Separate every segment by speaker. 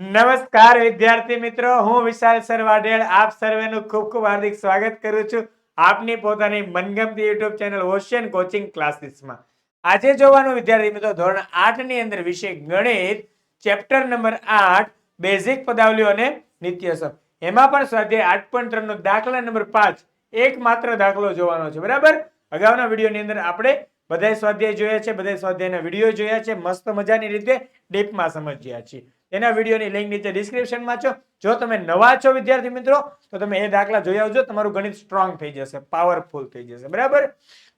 Speaker 1: નમસ્કાર, વિદ્યાર્થી મિત્રો. હું વિશાલ સર વાઢેર આપ સર્વેનું ખૂબ ખૂબ હાર્દિક સ્વાગત કરું છું આપની પોતાની મનગમતી યુટ્યુબ ચેનલ ઓશિયન કોચિંગ ક્લાસીસમાં. આજે જોવાનું, વિદ્યાર્થી મિત્રો, ધોરણ આઠની અંદર વિષય ગણિત, ચેપ્ટર નંબર આઠ, બેઝિક પદાવલીઓ અને નિત્યસમ. એમાં પણ સ્વાધ્યાય આઠ પોઈન્ટ ત્રણ નો દાખલા નંબર પાંચ એક માત્ર દાખલો જોવાનો છે. બરાબર? અગાઉના વિડીયોની અંદર આપણે બધાય સ્વાધ્યાય જોયા છે, બધાય સ્વાધ્યાયના વીડિયો જોયા છે. મસ્ત મજાની રીતે ડીપમાં સમજ્યા છીએ. એના વિડીયોની લિંક નીચે ડિસ્ક્રિપ્શનમાં છો. જો તમે નવા છો વિદ્યાર્થી મિત્રો, તો તમે એ દાખલા જોઈ આવજો. તમારું ગણિત સ્ટ્રોંગ થઈ જશે પાવરફુલ થઈ જશે. બરાબર?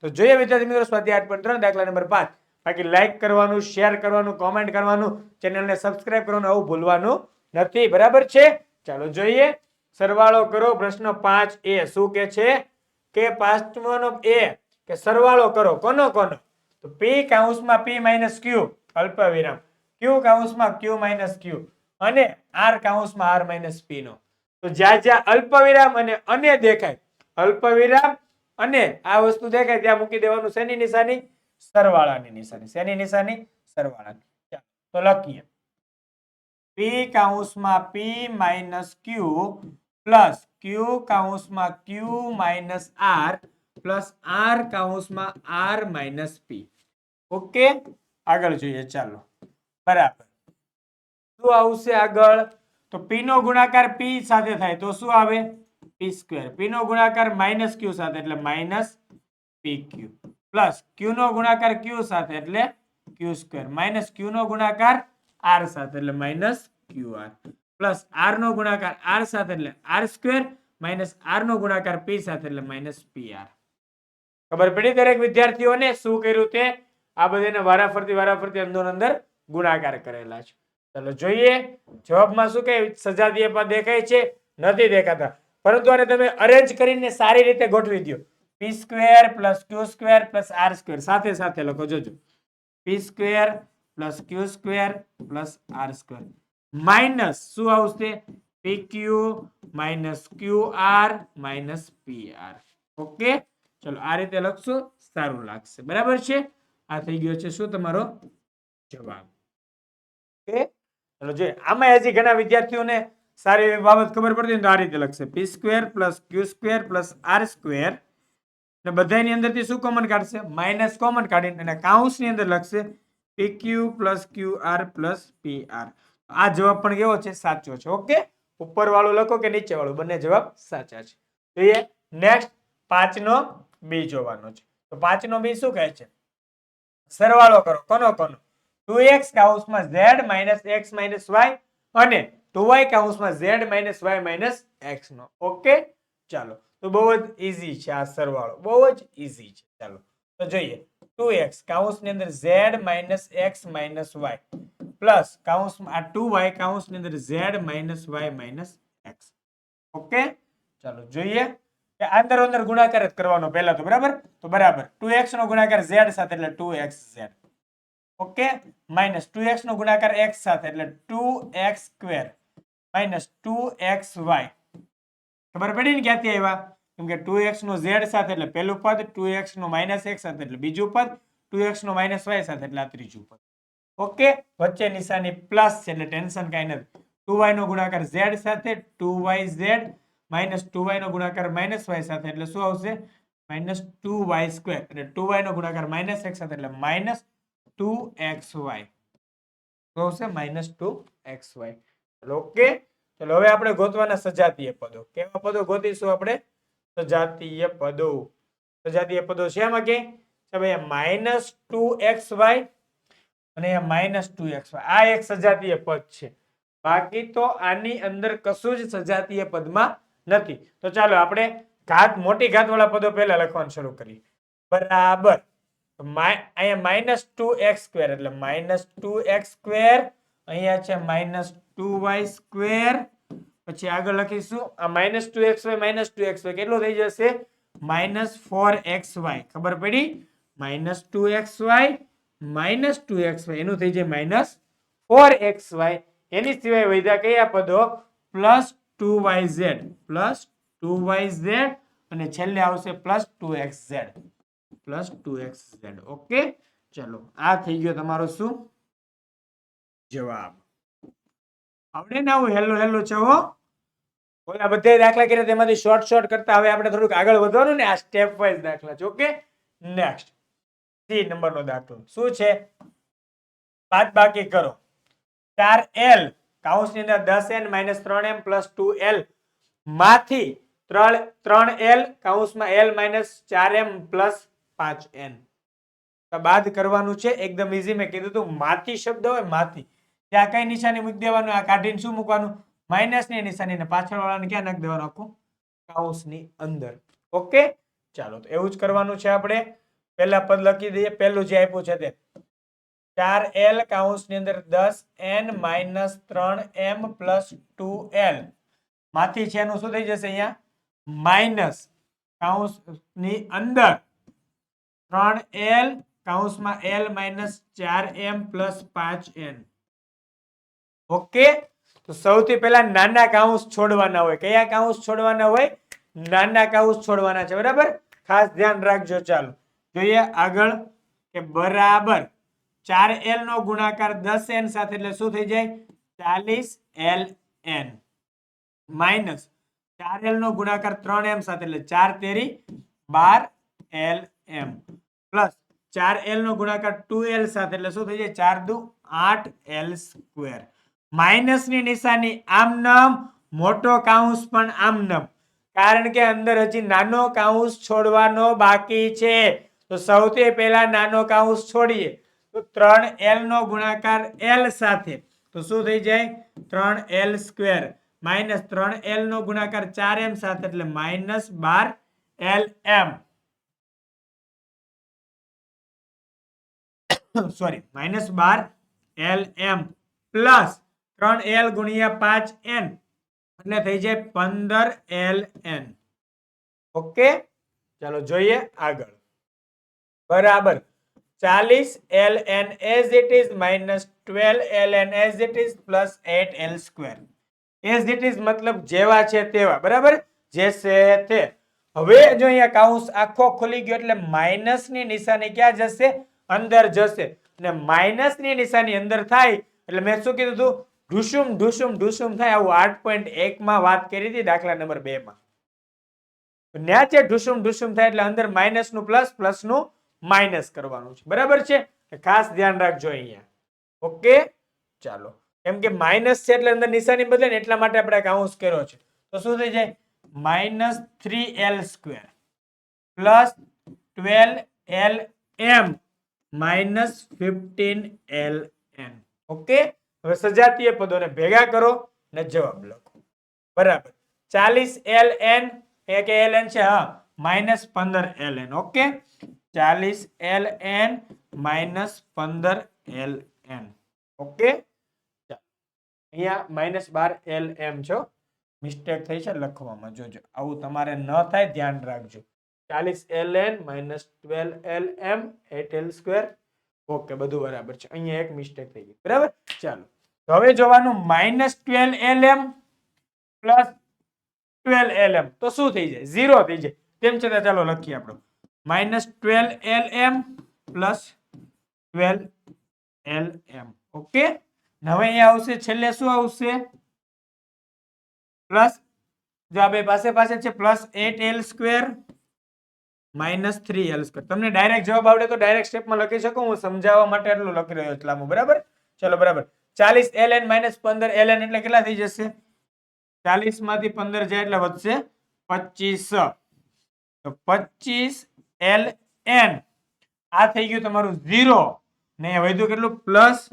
Speaker 1: તો જોઈએ વિદ્યાર્થી મિત્રો સ્વાધ્યાય આઠ ત્રણ, દાખલા નંબર પાંચ. બાકી લાઈક કરવાનું શેર કરવાનું કોમેન્ટ કરવાનું ચેનલને સબસ્ક્રાઇબ કરવાનું આવું ભૂલવાનું નથી. બરાબર છે? ચાલો જોઈએ. સરવાળો કરો, પ્રશ્ન પાંચ એ શું કે છે? કે પાંચમોનો એ, કે સરવાળો કરો. કોનો કોનો? તો પી કાઉન્સમાં પી માઇનસ ક્યુ અલ્પ વિરામ ક્યુ કાઉન્સમાં ક્યુ માઇનસ ક્યુ અને આર કાઉન્સમાં આર માઇનસ પી નો. તો જ્યાં જ્યાં અલ્પવિરામ અને અને દેખાય, અલ્પવિરામ અને આ વસ્તુ દેખાય, ત્યાં મૂકી દેવાનું શેની નિશાની? સરવાળાની નિશાની. શેની નિશાની? સરવાળાની. તો લખીએ. P કાઉન્સમાં P minus Q plus Q કાઉન્સમાં Q minus R plus R કાઉન્સમાં R minus P okay? આગળ જોઈએ, ચાલો. બરાબર. શું આવશે આગળ? તો p નો ગુણાકાર p સાથે થાય. તો શું આવે? P સ્ક્વેર p નો ગુણાકાર માઇનસ q સાથે, એટલે માઇનસ pq પ્લસ q નો ગુણાકાર q સાથે, એટલે q સ્ક્વેર માઇનસ q નો ગુણાકાર r સાથે, એટલે માઇનસ qr પ્લસ r નો ગુણાકાર r સાથે, એટલે r સ્ક્વેર માઇનસ r નો ગુણાકાર p સાથે, એટલે માઇનસ pr ખબર પડી દરેક વિદ્યાર્થીઓને? શું કર્યું તે? આ બધાને વારાફરતી વારાફરતી અંદર અંદર ગુણાકાર કરેલા છે. ચલો જોઈએ, જવાબમાં શું કે સજાતીય પદ દેખાય છે? નથી દેખાતા. પરંતુ આને તમે અરેન્જ કરીને સારી રીતે ગોઠવી દો P square plus Q square plus R square સાથે સાથે લખો, જોજો. P square plus Q square plus R square minus શું આવશે? P Q minus Q minus P okay ચલો, આ રીતે લખશો, સારું લાગશે. બરાબર છે? આ થઈ ગયો છે શું તમારો જવાબ? ચલો જોઈએ આમાં હજી ઘણા વિદ્યાર્થીઓને સારી એવી બાબત ખબર પડતી તો આ રીતે લખશે. P square plus Q square plus R square ને બધાની અંદરથી શું કોમન કાઢશે? માઇનસ કોમન કાઢીને અને કાઉન્સની અંદર લખશે P Q plus Q R plus P R આ જવાબ પણ કેવો છે? સાચો છે. ઓકે? ઉપર વાળું લખો કે નીચે વાળું બંને જવાબ સાચા છે. જોઈએ. નેક્સ્ટ પાંચનો બી જોવાનો છે. તો પાંચનો બી શું કહે છે? સરવાળો કરો. કોનો કોનો? Two X કાઉન્સમાં Z minus X minus Y અને two Y કાઉન્સમાં Z minus Y minus X નો. ઓકે? ચાલો. તો બહુ જ ઈઝી છે આ સરવાળો. બહુ જ ઈઝી છે. ચાલો. તો જોઈએ. ટુ એક્સ કાઉન્સની અંદર Z minus X minus Y plus કાઉન્સમાં આ ટુ વાય કાઉન્સની અંદર Z minus Y minus X okay? ચાલો જોઈએ. કે અંદર અંદર ગુણાકાર જ કરવાનો પહેલા તો બરાબર? તો બરાબર. ટુ એક્સ નો ગુણાકાર ઝેડ સાથે એટલે two X Z okay minus two X નો ગુણાકાર એક્સ સાથે એટલે two X square minus two X Y ખબર પડી ને ક્યાંથી આવ્યા કેમ કે ટુ એક્સ નો ઝેડ સાથે એટલે પહેલું પદ ટુ એક્સ નો માઇનસ એક્સ સાથે એટલે બીજું પદ ટુ એક્સ નો માઇનસ વાય સાથે એટલે આ ત્રીજું પદ ઓકે વચ્ચે નિશાની પ્લસ છે એટલે ટેન્શન કાંઈ નથી ટુ વાય નો ગુણાકાર ઝેડ સાથે two Y Z minus two Y નો ગુણાકાર માઇનસ વાય સાથે એટલે શું આવશે માઇનસ ટુ વાય સ્ક્વેર એટલે ટુ વાય નો ગુણાકાર માઇનસ એક્સ સાથે એટલે માઇનસ ટુ એક્સ વાય. શું આવશે minus two X Y. Okay? ચલો, હવે આપણે ગોતવાના સજાતીય પદો. કેવા પદો ગોતીશું આપણે? સજાતીય પદો. સજાતીય પદો છે એમાં કે? ભાઈ માઇનસ ટુ એક્સ વાય અને માઇનસ ટુ એક્સ વાય. આ એક સજાતીય પદ છે. બાકી તો આની અંદર કશું જ સજાતીય પદમાં નથી. તો ચાલો, આપણે ઘાત, મોટી ઘાત વાળા પદો પહેલા લખવાનું શરૂ કરીએ. બરાબર. અહીંયા માઇનસ ટુ એક્સ સ્ક્વેર, એટલે માઇનસ ટુ એક્સ સ્ક્વેર, અહીંયા છે માઇનસ ટુ વાય સ્ક્વેર. પછી આગળ લખીશું, આ minus two X Y, minus two X Y કેટલું થઈ જશે? Minus four X Y. ખબર પડી? Minus two X Y, minus two X Y. એનું થઈ જાય માઇનસ ફોર એક્સ વાય. એની સિવાય વધ્યા કયા પદો? Plus two Y Z. Plus two Y Z. અને છેલ્લે આવશે plus two X Z. Plus two X Z. Okay? ચલો આ થઈ ગયો તમારો શું? જવાબ. આવડે ને આવું? હેલો હેલો છે હો? ઓલા બધા દાખલા કર્યા તેમાંથી શોર્ટ શોર્ટ કરતા હવે આપણે થોડુંક આગળ વધવાનું ને આ સ્ટેપ વાઇઝ દાખલા છે ઓકે? નેક્સ્ટ સી નંબરનો દાખલો. શું છે? બાદ બાકી કરો. ચાર એલ કાઉન્સની અંદર દસ એન માઇનસ ત્રણ એમ પ્લસ ટુ એલ. માંથી ત્રણ ત્રણ એલ કાઉન્સમાં એલ માઇનસ ચાર એમ પ્લસ પાંચ એન. બાદ કરવાનું છે, એકદમ ઇઝી મેં કીધું તું, માથી શબ્દ હોય માથી. ત્યાં કઈ નિશાની મૂકી દેવાનું, આ કાઢીને શું મૂકવાનું? માઇનસની નિશાની ને પાછળ વાળાને ક્યાં નાખી દેવાનું આખું? કાઉન્સની અંદર. ઓકે ચાલો, તો એવું જ કરવાનું છે આપણે. પહેલા પદ લખી દઈએ, પહેલું જે આપ્યું છે તે. ચાર એલ કાઉન્સની અંદર દસ એન માઇનસ ત્રણ એમ પ્લસ ટુ એલમાંથી છે એનું શું થઈ જશે અહીંયા? માઇનસ કાઉન્સની અંદર. ત્રણ એલ કાઉન્સમાં એલ માઇનસ ચાર એમ પ્લસ પાંચ એન. ઓકે? તો સૌથી પહેલા નાના કાઉન્સ છોડવાના હોય. કયા કાઉન્સ છોડવાના હોય? નાના કાઉન્સ છોડવાના છે. બરાબર? ખાસ ધ્યાન રાખજો ચાલો. જોઈએ આગળ કે બરાબર. ચાર એલ નો ગુણાકાર દસ એન સાથે એટલે શું થઈ જાય? ચાલીસ એલ એન. માઇનસ ચાર એલ નો ગુણાકાર ત્રણ એમ સાથે એટલે ચાર તેરી બાર એલ એમ. પ્લસ ચાર એલ નો ગુણાકાર ટુ એલ સાથે, એટલે શું થઈ જાય? ચાર દુ આઠ એલ સ્ક્વેર માઇનસની નિશાની આમ નામ મોટો કાઉન્સ પણ આમ નામ કારણ કે અંદર હજી નાનો કાઉન્સ છોડવાનો બાકી છે. તો સૌથી પહેલા નાનો કાઉન્સ છોડીએ. તો ત્રણ એલ નો ગુણાકાર એલ સાથે. તો શું થઈ જાય? ત્રણ એલ સ્ક્વેર માઇનસ ત્રણ એલ નો ગુણાકાર ચાર એમ સાથે, એટલે માઇનસ બાર એલ એમ સોરી માઇનસ બાર એલ એમ પ્લસ ત્રણ એલ ગુણ્યા પાંચ એન એટલે થઈ જાય પંદર એલ એન ઓકે ચાલો જોઈએ આગળ. બરાબર. ચાલીસ L N as it is minus twelve L N as it is plus eight L square as it is મતલબ જેવા છે તેવા. બરાબર? જે છે તે. હવે જો અહીંયા કાઉન્સ આખો ખુલી ગયો, એટલે માઇનસની નિશાની ક્યાં જશે? અંદર જશે. અને માઇનસની નિશાની અંદર થાય, એટલે મેં શું કીધું હતું ઢુસુમ ઢુસુમ ઢુસુમ થાય. આવું આઠ પોઈન્ટ એકમાં વાત કરી હતી દાખલા નંબર બે માં. ન્યાચે ઢુસુમ ઢુસુમ થાય એટલે અંદર માઇનસનું પ્લસ પ્લસનું માઇનસ કરવાનું છે. બરાબર છે? ખાસ ધ્યાન રાખજો અહીંયા. ઓકે? ચાલો. કેમ કે માઇનસ છે એટલે અંદર નિશાની બદલે ને એટલા માટે આપણે કાઉન્સ કર્યો છે. તો શું થઈ જાય? Minus three L square. Plus twelve L M. Minus fifteen L N. Okay? હવે સજાતીય પદોને ભેગા કરો ને જવાબ લખો. બરાબર. ચાલીસ એલ એન. એક એલ એન છે, હા. માઇનસ પંદર એલ એન. ઓકે? ચાલીસ એલ એન માઇનસ પંદર એલ એન. ઓકે? અહીંયા માઇનસ બાર એલ એમ છો. મિસ્ટેક થઈ છે, લખવામાં. જોજો. આવું તમારે ન થાય, ધ્યાન રાખજો. ચાલીસ L N minus twelve L M eight L square okay બધું બરાબર છે. અહીંયા એક મિસ્ટેક થઈ ગઈ. બરાબર? ચાલો. હવે જોવાનું minus twelve L M plus twelve L M તો શું થઈ જાય? ઝીરો થઈ જાય. તેમ છતાં ચાલો લખીએ આપણો. Minus twelve L M plus twelve L M okay હવે અહીંયા આવશે. છેલ્લે શું આવશે? પ્લસ જો આ બે પાસે પાસે છે plus eight L square minus three L square તમને ડાયરેક્ટ જવાબ આવડે તો ડાયરેક્ટ સ્ટેપમાં લખી શકું. હું સમજાવવા માટે એટલું લખી રહ્યો એટલામાં બરાબર? ચલો, બરાબર. ચાલીસ એલ એન માઇનસ પંદર એલ એન એટલે કેટલા થઈ જશે? ચાલીસમાંથી પંદર જાય એટલે વધશે પચીસ. તો પચીસ એલ એન આ થઈ ગયું તમારું ઝીરો ને વધ્યું કેટલું? Plus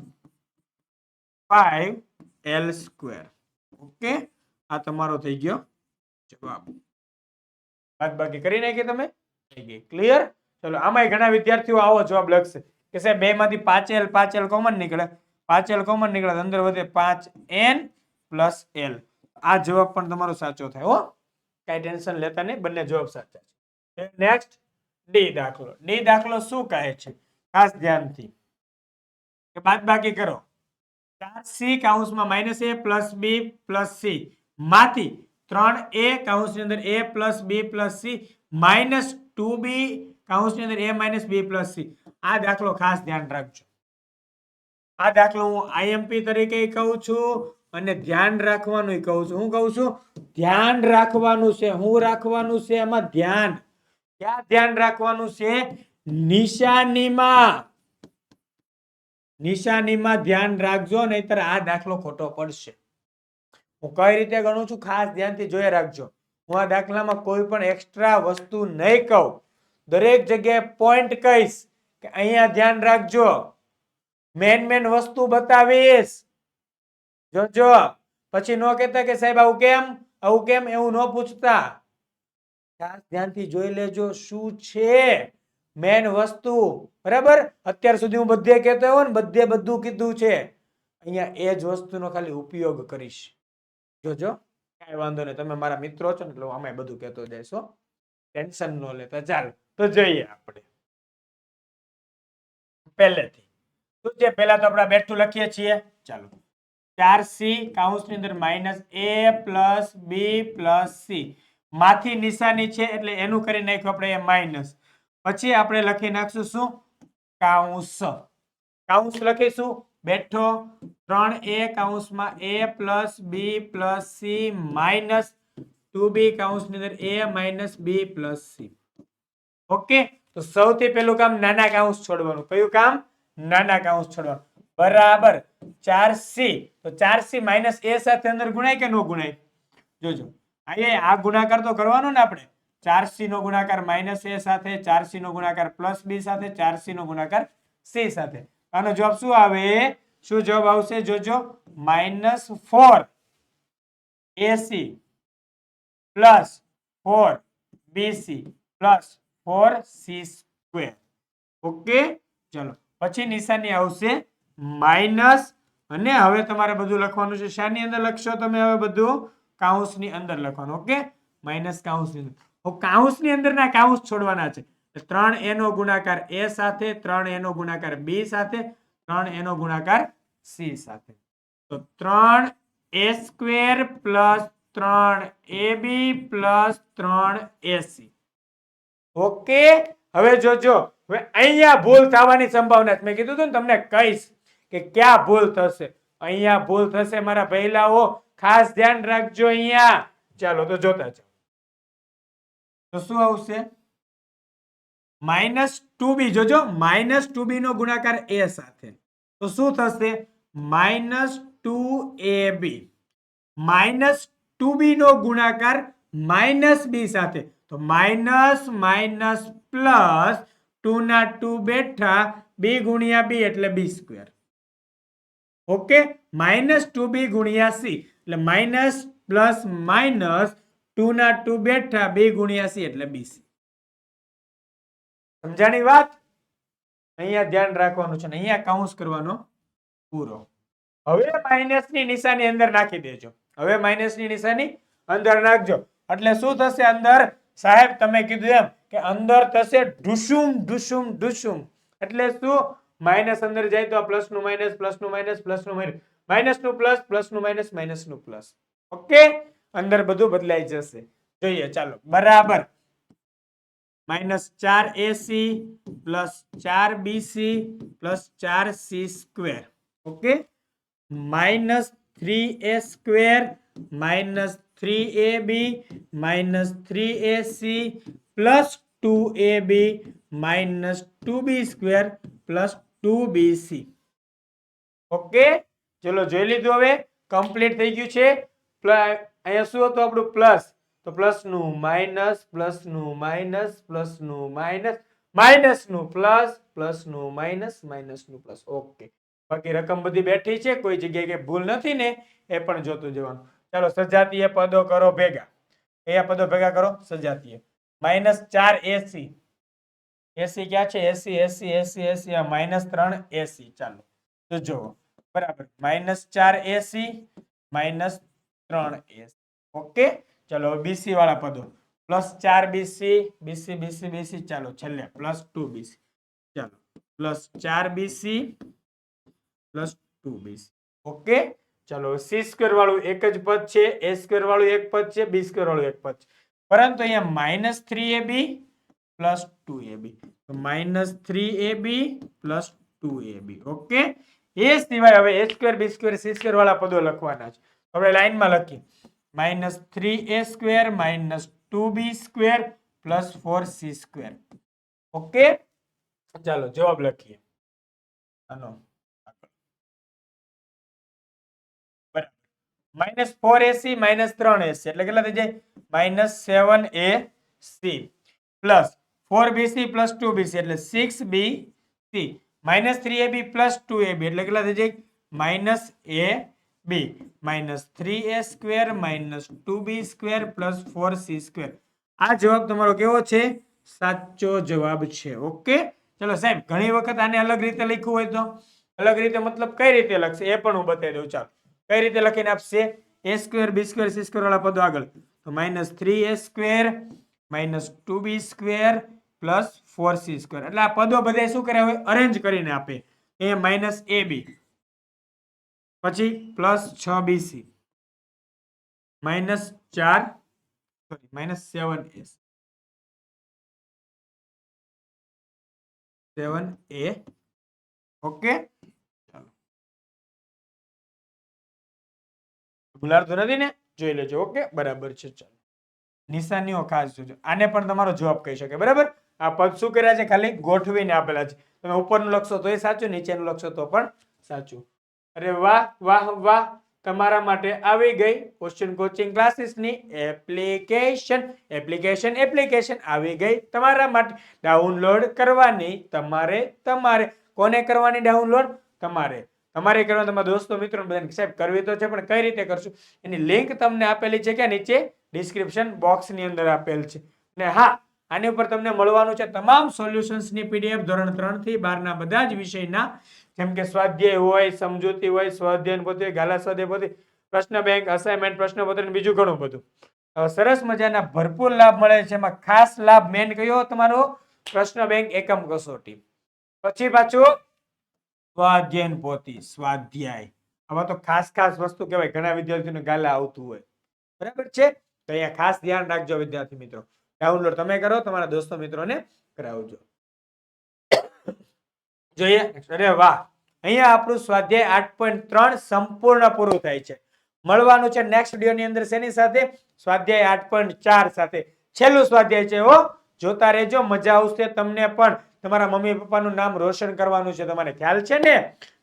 Speaker 1: five L square okay? આ તમારો થઈ ગયો જવાબ. બાદ બાકી કરી નાખીએ તમે? થઈ ગઈ. ક્લિયર ચલો, આમાંય ઘણા વિદ્યાર્થીઓ આવો જવાબ લખશે. કે સાહેબ બે માંથી પાંચ એલ કોમન નીકળે. પાંચ કોમન નીકળે અંદર વધે પાંચ એન પ્લસ એલ આ જવાબ પણ તમારો સાચો થાય, હો. કઈ ટેન્શન લેતા નહીં, બંને જવાબ સાચા છે. નેક્સ્ટ ડી દાખલો. ડી દાખલો શું કહે છે? ખાસ ધ્યાનથી. બાદ બાકી કરો. ચાર C કાઉન્સમાં minus A plus B plus C માંથી ત્રણ એ કાઉન્સની અંદર A plus B plus C minus two B કાઉન્સની અંદર A minus B plus C. આ દાખલો ખાસ ધ્યાન રાખજો. આ દાખલો હું આઈએમપી તરીકે કહું છું અને ધ્યાન રાખવાનું કહું છું. હું કહું છું, ધ્યાન રાખવાનું છે. હું રાખવાનું છે એમાં ધ્યાન. ક્યાં ધ્યાન રાખવાનું છે? નિશાનીમાં. નિશાનીમાં ધ્યાન રાખજો, નહીતર આ દાખલો ખોટો પડશે. હું કઈ રીતે ગણું છું? ખાસ ધ્યાનથી જોઈ રાખજો. હું આ દાખલામાં કોઈ પણ એક્સ્ટ્રા વસ્તુ નહીં કહું. દરેક જગ્યાએ પોઈન્ટ કહીશ કે અહીંયા ધ્યાન રાખજો. મેન મેન વસ્તુ બતાવીશ. જોજો. પછી નો કહેતા કે સાહેબ આવું કેમ? આવું કેમ? એવું ન પૂછતા. ધ્યાનથી જોઈ લેજો શું છે મેન વસ્તુ. બરાબર? અત્યાર સુધી હું બધે કહેતો હોય ને બધે બધું કીધું છે. અહીંયા એ જ વસ્તુનો ખાલી ઉપયોગ કરીશ. જોજો. કાંઈ વાંધો નહીં. તમે મારા મિત્રો છો ને એટલે અમે બધું કહેતો જઈશ ટેન્શન ન લેતા ચાલ, તો જઈએ આપણે. પહેલેથી. શું છે પહેલા તો આપણે બેઠું લખીએ છીએ. ચાલો. ચાર સી કાઉન્સની અંદર minus A plus B plus C. માંથી નિશાની છે એટલે એનું કરી નાખ્યું આપણે એ માઇનસ. પછી આપણે લખી નાખશું શું? કાઉન્સ. કાઉન્સ લખીશું. બેઠો. ત્રણ એ કાઉન્સમાં A plus B plus C minus two B કાઉન્સની અંદર A minus B plus C. Okay? તો સૌથી પહેલું કામ નાના કાઉન્સ છોડવાનું. કયું કામ? નાના કાઉન્સ છોડવાનું. બરાબર. ચાર સી. તો ચાર સી માઇનસ એ સાથે અંદર ગુણાય કે નો ગુણાય? જોજો. અહીંયા આ ગુણાકાર તો કરવાનો ને આપણે. ચાર સી નો ગુણાકાર માઇનસ એ સાથે, ચાર સી નો ગુણાકાર પ્લસ બી સાથે, ચાર સી નો ગુણાકાર સી સાથે. આનો જવાબ શું આવે? શું જવાબ આવશે? જોજો. Minus four. AC plus four BC plus four C square. Okay? ચલો. પછી નિશાની આવશે માઇનસ. અને હવે તમારે બધું લખવાનું છે. શાની અંદર લખશો તમે હવે બધું? કાઉન્સની અંદર લખવાનું. ઓકે? માઇનસ કાઉન્સની અંદર. કાઉન્સની અંદરના કાઉન્સ છોડવાના છે. ત્રણ એનો ગુણાકાર એ સાથે, ત્રણ એનો ગુણાકાર બી સાથે, ત્રણ એનો ગુણાકાર સી સાથે. તો ત્રણ એ સ્ક્વેર પ્લસ ત્રણ એ બી પ્લસ ત્રણ એસી ઓકે? હવે જોજો, હવે અહીંયા ભૂલ થવાની સંભાવના મેં કીધું હતું ને તમને કહીશ કે ક્યાં ભૂલ થશે. અહીંયા ભૂલ થશે મારા પહેલાઓ ખાસ ધ્યાન રાખજો અહીંયા. ચાલો તો જોતા જાઓ. તો શું આવશે? માઇનસ ટુ બી જોજો માઇનસ ટુ બી નો ગુણાકાર એ સાથે તો શું થશે minus two A B minus two B નો ગુણાકાર માઇનસ બી સાથે તો માઇનસ માઇનસ પ્લસ ટુ ના ટુ બેઠા બી ગુણ્યા બી એટલે B square okay minus two B ગુણ્યા સી એટલે માઇનસ પ્લસ માઇનસ ટુ ના ટુ બેઠા બે ગુણ્યા સી એટલે બીસી સમજાણી વાત? અહીંયા ધ્યાન રાખવાનું છે અહીંયા કાઉન્સ કરવાનો પૂરો. હવે માઇનસની નિશાની અંદર નાખી દેજો. હવે માઇનસની નિશાની અંદર નાખજો. એટલે શું થશે અંદર? સાહેબ, તમે કીધું એમ કે અંદર થશે ઢુસુમ ઢુસુમ ઢુસુમ. એટલે શું? માઇનસ અંદર જાય તો પ્લસનું માઇનસ પ્લસનું માઇનસ પ્લસનું માઇનસ માઇનસનું પ્લસ પ્લસનું માઇનસ માઇનસનું પ્લસ ઓકે અંદર બધું બદલાઈ જશે. જોઈએ, ચાલો. બરાબર. માઇનસ ચાર એસી પ્લસ ચાર બીસી પ્લસ ચાર C square okay minus three A square minus three A B minus three A C plus two A B minus two B square plus two B C okay ચલો જોઈ લીધું હવે. Complete થઈ ગયું છે. પ્લ- અહીંયા શું હતું આપણું? પ્લસ. તો પ્લસનું માઇનસ પ્લસનું માઇનસ પ્લસનું માઇનસ માઇનસનું પ્લસ પ્લસનું માઇનસ માઇનસનું પ્લસ ઓકે બાકી રકમ બધી બેઠી છે, કોઈ જગ્યાએ કે ભૂલ નથી ને, એ પણ જોતું જવાનું ચાલો, સજાતીય પદો કરો ભેગા. કયા પદો ભેગા કરો? સજાતીય. માઇનસ ચાર એસી એસી ક્યાં છે? એસી એસી એસી એસી આ માઇનસ ત્રણ એસી ચાલો, તો જુઓ. બરાબર. માઇનસ ચાર એસી માઇનસ ત્રણ એસી ઓકે? ચલો બીસી વાળા પદો. પ્લસ ચાર બીસી બીસી બીસી બીસી ચાલો છેલ્લે. પ્લસ ટુ બીસી ચાલો. પ્લસ ચાર BC plus two BC okay ચલો સી સ્ક્વેર વાળું એક જ પદ છે એ સ્ક્વેર વાળું એક પદ છે બી સ્ક્વેર વાળું એક પદ છે. પરંતુ અહીંયા minus three A B plus two A B minus three A B plus two A B okay એ સિવાય હવે A square B square C square વાળા પદો લખવાના છે. હવે લાઈનમાં લખી minus three A square minus two B square plus four C square okay ચાલો જવાબ લખીએ આનો માઇનસ ફોર એસી માઇનસ ત્રણ એસી એટલે કેટલા થઈ જાય? Minus seven A C plus four BC plus two BC એટલે six B C minus three A B plus two A B એટલે કેટલા થઈ જાય? Minus A B minus three A square minus two B square plus four C square આ જવાબ તમારો કેવો છે? સાચો જવાબ છે. ઓકે ચલો, સાહેબ, ઘણી વખત આને અલગ રીતે લખ્યું હોય તો? અલગ રીતે મતલબ કઈ રીતે લખશે? એ પણ હું બતાવી દઉં. ચાલો, કઈ રીતે લખીને આપશે? A square B square C square વાળા પદો આગળ. તો minus three A square minus two B square plus four C square એટલે આ પદો બધા શું કર્યા હોય? અરેન્જ કરીને આપે. એ માઇનસ એ બી પછી પ્લસ છ બીસી માઇનસ ચાર sorry minus seven S seven A okay ભૂલાડતો નથી ને? જોઈ લેજો. ઓકે બરાબર છે. ચાલો. નિશાનીઓ ખાસ જોજો. આને પણ તમારો જવાબ કહી શકે બરાબર? આ પદ શું કર્યા છે? ખાલી ગોઠવીને આપેલા છે. તમે ઉપરનું લખશો તો એ સાચું, નીચેનું લખશો તો પણ સાચું. અરે વાહ વાહ વાહ. તમારા માટે આવી ગઈ ક્વેશ્ચન કોચિંગ ક્લાસીસની એપ્લિકેશન એપ્લિકેશન એપ્લિકેશન આવી ગઈ તમારા માટે. ડાઉનલોડ કરવાની તમારે તમારે. કોને કરવાની ડાઉનલોડ તમારે. તમારે કરવા તમારા દોસ્તો મિત્રો બધાને સાહેબ કરવી તો છે, પણ કઈ રીતે કરશું? એની લિંક તમને આપેલી છે કે નીચે ડિસ્ક્રિપ્શન બોક્સની અંદર આપેલ છે. ને હા આની ઉપર તમને મળવાનું છે તમામ સોલ્યુશન્સની પીડીએફ ધોરણ ત્રણથી બારના બધા જ વિષયના. જેમ કે સ્વાધ્યાય હોય, સમજૂતી હોય, સ્વાધ્યાયન પોતે, ગાલા સ્વાધ્યાય પોતે, પ્રશ્ન બેંક અસાઇનમેન્ટ પ્રશ્નપત્ર બીજું ઘણું બધું. સરસ મજાના ભરપૂર લાભ મળે છે. એમાં ખાસ લાભ મેન કયો તમારો? પ્રશ્ન બેંક એકમ કસોટી. પછી પાછું સ્વાધ્યાયન પોતી, સ્વાધ્યાય. આમાં તો ખાસ ખાસ વસ્તુ કહેવાય. ઘણા વિદ્યાર્થીઓને ગાલા આવતું હોય. બરાબર છે? તો અહીંયા ખાસ ધ્યાન રાખજો વિદ્યાર્થી મિત્રો. ડાઉનલોડ તમે કરો, તમારા દોસ્તો મિત્રોને કરાવજો. જોઈએ, અરે વાહ. અહીંયા આપણું સ્વાધ્યાય આઠ પોઈન્ટ ત્રણ સંપૂર્ણ પૂરું થાય છે. મળવાનું છે નેક્સ્ટ વિડીયોની અંદર શેની સાથે? સ્વાધ્યાય આઠ પોઈન્ટ ચાર સાથે. છેલ્લું સ્વાધ્યાય છે હો. જોતા રહેજો, મજા આવશે તમને પણ. તમારા મમ્મી પપ્પાનું નામ રોશન કરવાનું છે, તમારે ખ્યાલ છે ને?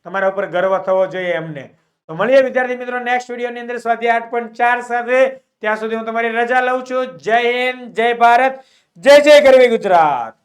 Speaker 1: તમારા ઉપર ગર્વ થવો જોઈએ એમને. તો મળીએ વિદ્યાર્થી મિત્રો નેક્સ્ટ વિડીયોની અંદર સ્વાધ્યાય આઠ પોઈન્ટ ચાર સાથે. ત્યાં સુધી હું તમારી રજા લઉં છું. જય હિન્દ, જય ભારત, જય જય ગરવી ગુજરાત.